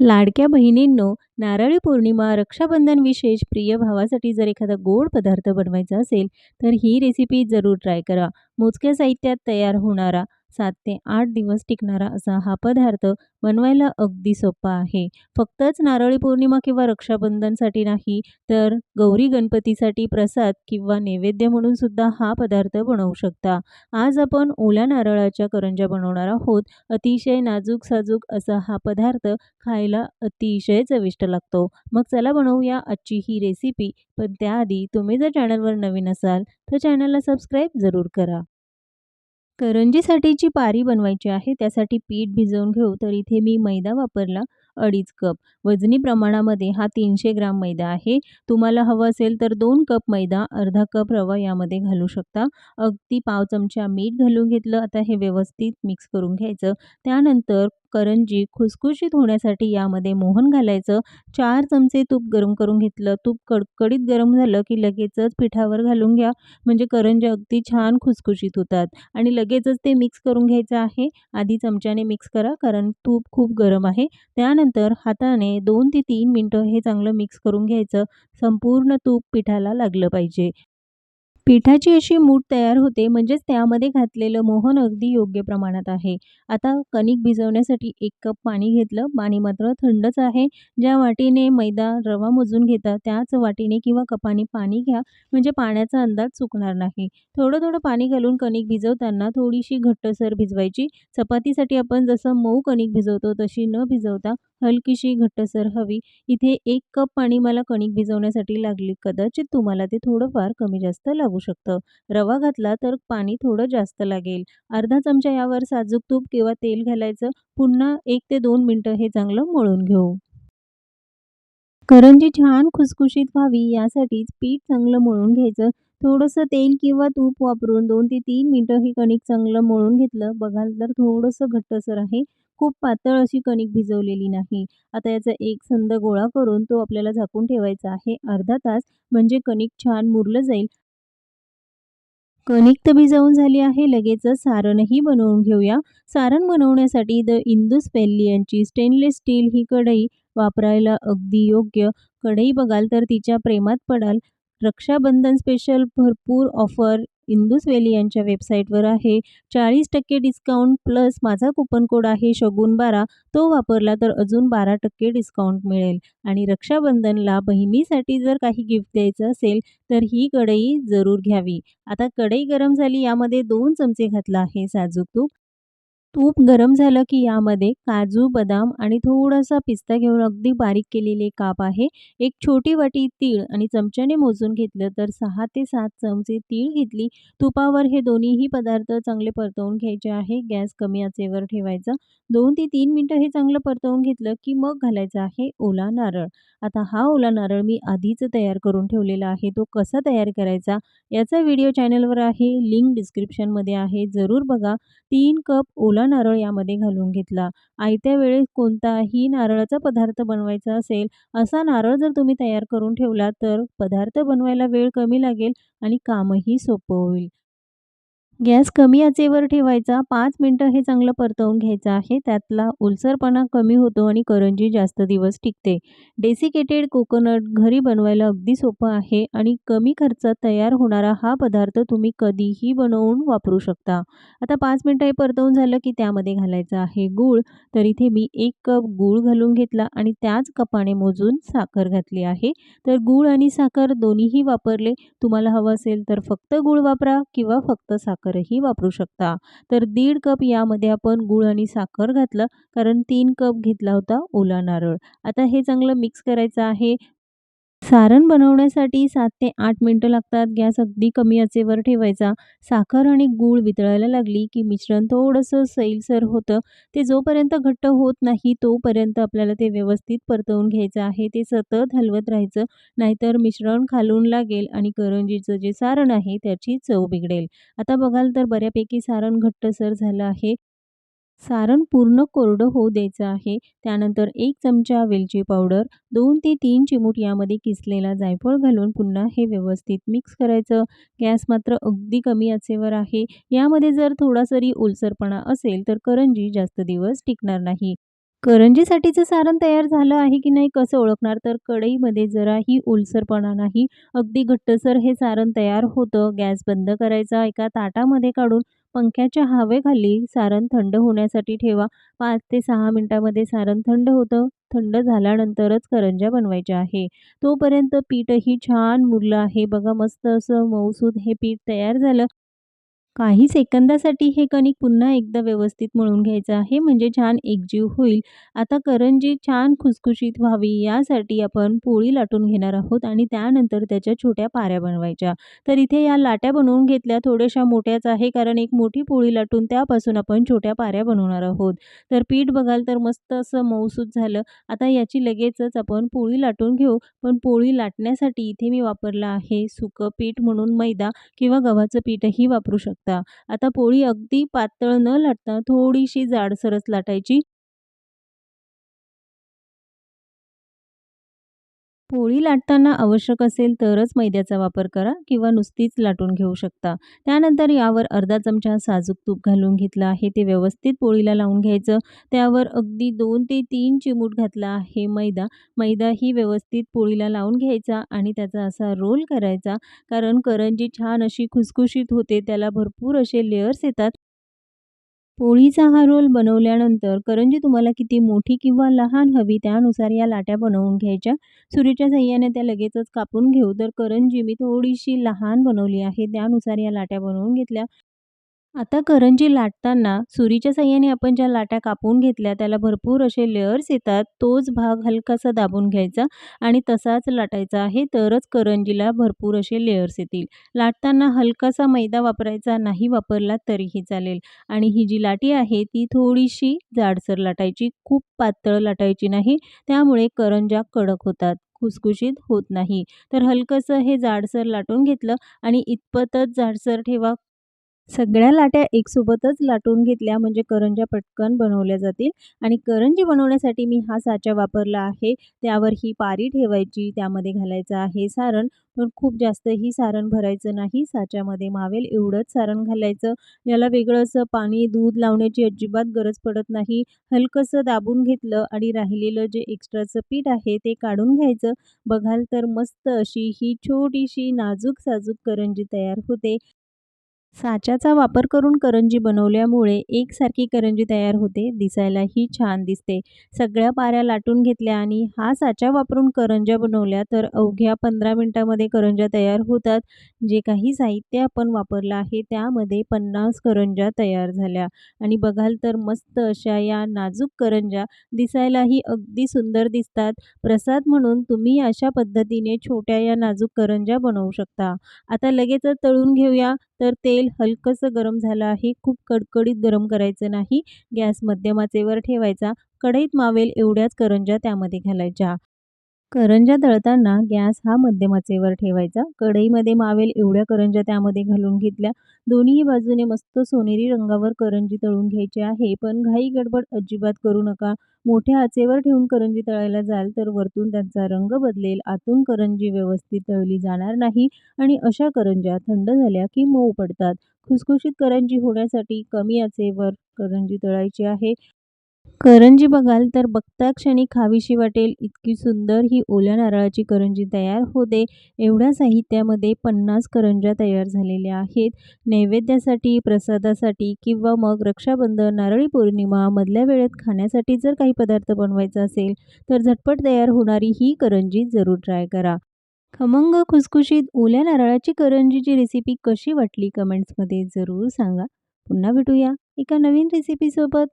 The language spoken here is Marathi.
लाडक्या बहिणींनो, नारळी पौर्णिमा, रक्षाबंधन विशेष प्रिय भावासाठी जर एखादा गोड पदार्थ बनवायचा असेल, तर ही रेसिपी जरूर ट्राय करा. मोजक्या साहित्यात तयार होणारा सात ते आठ दिवस टिकणारा असा हा पदार्थ बनवायला अगदी सोपा आहे. फक्तच नारळी पौर्णिमा किंवा रक्षाबंधनसाठी नाही, तर गौरी गणपतीसाठी प्रसाद किंवा नैवेद्य म्हणून सुद्धा हा पदार्थ बनवू शकता. आज आपण ओल्या नारळाच्या करंज्या बनवणार आहोत. अतिशय नाजूक-साजूक असा हा पदार्थ खायला अतिशय चविष्ट लागतो. मग चला बनवूया आजची ही रेसिपी. पण त्याआधी तुम्ही जर चॅनलवर नवीन असाल, तर चॅनलला सबस्क्राईब जरूर करा. करंजीसाठीची पारी बनवायची आहे. त्यासाठी पीठ भिजवून घेऊ. तर इथे मी मैदा वापरला अडीच कप. वजनी प्रमाणामध्ये हा तीनशे ग्राम मैदा आहे. तुम्हाला हवं असेल तर दोन कप मैदा, अर्धा कप रवा यामध्ये घालू शकता. अगदी पाव चमचा मीठ घालून घेतलं. आता हे व्यवस्थित मिक्स करून घ्यायचं. त्यानंतर करंजी खुसखुशीत होण्यासाठी यामध्ये मोहन घालायचं. चार चमचे तूप गरम करून घेतलं. तूप कडकडीत गरम झालं की लगेचच पिठावर घालून घ्या. म्हणजे करंजी अगदी छान खुसखुशीत होतात आणि लगेचच ते मिक्स करून घ्यायचं आहे. आधी चमच्याने मिक्स करा कारण तूप खूप गरम आहे. त्यानंतर हाताने दोन ते तीन मिनटं हे चांगलं मिक्स करून घ्यायचं. संपूर्ण तूप पिठाला लागलं पाहिजे. पिठाची अशी मूठ तयार होते म्हणजेच त्यामध्ये घातलेलं मोहन अगदी योग्य प्रमाणात आहे. आता कणिक भिजवण्यासाठी एक कप पाणी घेतलं. पाणी मात्र थंडच आहे. ज्या वाटीने मैदा, रवा मोजून घेता त्याच वाटीने किंवा कपाने पाणी घ्या. म्हणजे पाण्याचा अंदाज चुकणार नाही. थोडं-थोडं पाणी घालून कणिक भिजवताना थोडीशी घट्टसर भिजवायची. चपातीसाठी आपण जसं मऊ कणिक भिजवतो तशी न भिजवता हलकीशी घट्टसर हवी. इथे एक कप पाणी मला कणिक भिजवण्यासाठी लागली. कदाचित तुम्हाला ते थोडंफार कमी-जास्त लागू शकतं. रवा घातला तर पाणी थोडं जास्त लागेल. अर्धा चमचा यावर साजूक तूप किंवा तेल घालायचं. पुन्हा एक ते दोन मिनटं हे चांगलं मळून घेऊ. करंजी छान खुसखुशीत व्हावी यासाठीच पीठ चांगलं मळून घ्यायचं. थोडंसं तेल किंवा तूप वापरून दोन ते तीन मिनटं हे कणिक चांगलं मळून घेतलं. बघाल तर थोडंसं घट्टसर आहे. खूप पातळ अशी कणिक भिजवलेली नाही. आता याचा एक संद गोळा करून तो आपल्याला झाकून ठेवायचा आहे अर्धा तास. म्हणजे कणिक छान मुरलं जाईल. कणिक तर भिजवून झाली आहे. लगेचच सारणही बनवून घेऊया. सारण बनवण्यासाठी द इंदूस पेल्लियनची स्टेनलेस स्टील ही कढई वापरायला अगदी योग्य. कढई बघाल तर तिच्या प्रेमात पडाल. रक्षाबंधन स्पेशल भरपूर ऑफर इंदूस वेली यांच्या वेबसाईटवर आहे. 40% डिस्काउंट प्लस माझा कुपन कोड आहे शगुन12 तो वापरला तर अजून 12% डिस्काउंट मिळेल. आणि रक्षाबंधनला बहिणीसाठी जर काही गिफ्ट द्यायचं असेल तर ही कढई जरूर घ्यावी. आता कढई गरम झाली. यामध्ये दोन चमचे घातला आहे साजूक तूप. तूप गरम झालं की यामध्ये काजू, बदाम आणि थोडासा पिस्ता घेऊन अगदी बारीक केलेले काप आहे. एक छोटी वाटी तीळ आणि चमच्याने मोजून घेतलं तर सहा ते सात चमचे तीळ घेतली. तुपावर हे दोन्हीही पदार्थ चांगले परतवून घ्यायचे आहे. गॅस कमी आचेवर ठेवायचा. दोन ते तीन मिनटं हे चांगलं परतवून घेतलं की मग घालायचं आहे ओला नारळ. आता हा ओला नारळ मी आधीच तयार करून ठेवलेला आहे. तो कसा तयार करायचा याचा व्हिडिओ चॅनलवर आहे. लिंक डिस्क्रिप्शनमध्ये आहे. जरूर बघा. तीन कप ओला नारळ यामध्ये घालून घेतला. आयत्या वेळेस कोणताही नारळाचा पदार्थ बनवायचा असेल, असा नारळ जर तुम्ही तयार करून ठेवला तर पदार्थ बनवायला वेळ कमी लागेल आणि कामही सोपं होईल. गॅस कमी आचेवर ठेवायचा. पाच मिनटं हे चांगलं परतवून घ्यायचं आहे. त्यातला ओलसरपणा कमी होतो आणि करंजी जास्त दिवस टिकते. डेसिकेटेड कोकोनट घरी बनवायला अगदी सोपं आहे आणि कमी खर्चात तयार होणारा हा पदार्थ तुम्ही कधीही बनवून वापरू शकता. आता पाच मिनटं हे परतवून झालं की त्यामध्ये घालायचं आहे गूळ. तर इथे मी एक कप गूळ घालून घेतला आणि त्याच कपाने मोजून साखर घातली आहे. तर गूळ आणि साखर दोन्हीही वापरले. तुम्हाला हवं असेल तर फक्त गूळ वापरा किंवा फक्त साखर साखरही वापरू शकता. तर दीड कप यामध्ये आपण गूळ आणि साखर घातलं कारण तीन कप घेतला होता ओला नारळ. आता हे चांगलं मिक्स करायचं आहे. सारण बनवण्यासाठी सात ते आठ मिनटं लागतात. गॅस अगदी कमी आचेवर ठेवायचा. साखर आणि गूळ वितळायला लागली की मिश्रण थोडंसं सैलसर होतं. ते जोपर्यंत घट्ट होत नाही तोपर्यंत आपल्याला ते व्यवस्थित परतवून घ्यायचं आहे. ते सतत हलवत राहायचं. नाहीतर मिश्रण खालून लागेल आणि करंजीचं जे सारण आहे त्याची चव बिघडेल. आता बघाल तर बऱ्यापैकी सारण घट्टसर झालं आहे. सारण पूर्ण कोरडं होऊ द्यायचं आहे. त्यानंतर एक चमचा वेलची पावडर, दोन ते तीन चिमूट यामध्ये किसलेला जायफळ घालून पुन्हा हे व्यवस्थित मिक्स करायचं. गॅस मात्र अगदी कमी आचेवर आहे. यामध्ये जर थोडासरी ओलसरपणा असेल तर करंजी जास्त दिवस टिकणार नाही. करंजीसाठीचं सारण तयार झालं आहे की नाही कसं ओळखणार तर कढईमध्ये जराही ओलसरपणा नाही अगदी घट्टसर हे सारण तयार होतं गॅस बंद करायचा एका ताटामध्ये काढून पंख्याच्या हवेखाली सारण थंड होण्यासाठी ठेवा. पाच ते सहा मिनटामध्ये सारण थंड होतं. थंड झाल्यानंतरच करंज्या बनवायच्या आहे. तोपर्यंत पीठही छान मुरलं आहे. बघा मस्त असं मऊसूद हे पीठ तयार झालं. काही सेकंदासाठी हे कणिक पुन्हा एकदा व्यवस्थित मळून घ्यायचं आहे म्हणजे छान एकजीव होईल. आता करंजी छान खुसखुशीत व्हावी यासाठी आपण पोळी लाटून घेणार आहोत आणि त्यानंतर त्याच्या छोट्या पाऱ्या बनवायच्या. तर इथे या लाट्या बनवून घेतल्या थोड्याशा मोठ्याच आहे कारण एक मोठी पोळी लाटून त्यापासून आपण छोट्या पाऱ्या बनवणार आहोत. तर पीठ बघाल तर मस्त असं मऊसूत झालं. आता याची लगेचच आपण पोळी लाटून घेऊ. पण पोळी लाटण्यासाठी इथे मी वापरलं आहे सुकं पीठ म्हणून मैदा किंवा गव्हाचं पीठही वापरू शकतो. आता पोळी अगदी पातळ न लाटता थोडीशी जाडसरच लाटायची. पोळी लाटताना आवश्यक असेल तरच मैद्याचा वापर करा किंवा नुसतीच लाटून घेऊ शकता. त्यानंतर यावर अर्धा चमचा साजूक तूप घालून घेतला आहे. ते व्यवस्थित पोळीला लावून घ्यायचं. त्यावर अगदी दोन ते तीन चिमूट घातला आहे मैदा. मैदाही व्यवस्थित पोळीला लावून घ्यायचा आणि त्याचा असा रोल करायचा. कारण करंजी छान अशी खुसखुशीत होते. त्याला भरपूर असे लेयर्स येतात. पोळीचा हा रोल बनवल्यानंतर करंजी तुम्हाला किती मोठी किंवा लहान हवी त्यानुसार या लाट्या बनवून घ्यायच्या. सुरीच्या सह्याने त्या लगेचच कापून घेऊ. तर करंजी मी थोडीशी लहान बनवली आहे त्यानुसार या लाट्या बनवून घेतल्या. आता करंजी लाटताना सुरीच्या साह्याने आपण ज्या लाट्या कापून घेतल्या त्याला भरपूर असे लेअर्स येतात. तोच भाग हलकासा दाबून घ्यायचा आणि तसाच लाटायचा आहे तरच करंजीला भरपूर असे लेअर्स येतील. लाटताना हलकासा मैदा वापरायचा नाही वापरला तरीही चालेल. आणि ही जी लाटी आहे ती थोडीशी जाडसर लाटायची खूप पातळ लाटायची नाही. त्यामुळे करंज्या कडक होतात खुसखुशीत होत नाही. तर हलकंसं हे जाडसर लाटून घेतलं आणि इतपतच जाडसर ठेवा सगळ्या लाट्या एकसोबतच लाटून घेतल्या म्हणजे करंज्या पटकन बनवल्या जातील. आणि करंजी बनवण्यासाठी मी हा साचा वापरला आहे. त्यावर ही पारी ठेवायची त्यामध्ये घालायचं आहे सारण. पण खूप जास्तही सारण भरायचं नाही. साच्यामध्ये मावेल एवढंच सारण घालायचं. याला वेगळं असं पाणी दूध लावण्याची अजिबात गरज पडत नाही. हलकंसं दाबून घेतलं आणि राहिलेलं जे एक्स्ट्राचं पीठ आहे ते काढून घ्यायचं. बघाल तर मस्त अशी ही छोटीशी नाजूक साजूक करंजी तयार होते. साच्याचा वापर करून करंजी बनवल्यामुळे एकसारखी करंजी तयार होते दिसायलाही छान दिसते. सगळ्या पाऱ्या लाटून घेतल्या आणि हा साचा वापरून करंज्या बनवल्या तर अवघ्या पंधरा मिनटामध्ये करंज्या तयार होतात. जे काही साहित्य आपण वापरलं आहे त्यामध्ये पन्नास करंज्या तयार झाल्या. आणि बघाल तर मस्त अशा या नाजूक करंज्या दिसायलाही अगदी सुंदर दिसतात. प्रसाद म्हणून तुम्ही अशा पद्धतीने छोट्या या नाजूक करंज्या बनवू शकता. आता लगेचच तळून घेऊया. तर ते तेल हलकंसं गरम झालं आहे. खूप कडकडीत गरम करायचं नाही. गॅस मध्यम आचेवर ठेवायचा. कढईत मावेल एवढ्याच करंज्या त्यामध्ये घालायच्या. करंज्या तळताना गॅस हा मध्यम आचेवर ठेवायचा. कढईमध्ये मावेल एवढ्या करंज्या त्यामध्ये घालून घेतल्या. दोन्ही बाजूने मस्त सोनेरी रंगावर करंजी तळून घ्यायची आहे. पण घाई गडबड अजिबात करू नका. मोठ्या आचेवर ठेवून करंजी तळायला जाल तर वरतून त्यांचा रंग बदलेल. आतून करंजी व्यवस्थित तळली जाणार नाही आणि अशा करंज्या थंड झाल्या की मऊ पडतात. खुसखुशीत करंजी होण्यासाठी कमी आचेवर करंजी तळायची आहे. करंजी बघाल तर बघता क्षणी खावीशी वाटेल इतकी सुंदर ही ओल्या नारळाची करंजी तयार होते. एवढ्या साहित्यामध्ये पन्नास करंज्या तयार झालेल्या आहेत. नैवेद्यासाठी प्रसादासाठी किंवा मग रक्षाबंधन नारळी पौर्णिमा मधल्या वेळेत खाण्यासाठी जर काही पदार्थ बनवायचा असेल तर झटपट तयार होणारी ही करंजी जरूर ट्राय करा. खमंग खुसखुशीत ओल्या नारळाची करंजीची रेसिपी कशी वाटली कमेंट्समध्ये जरूर सांगा. पुन्हा भेटूया एका नवीन रेसिपीसोबत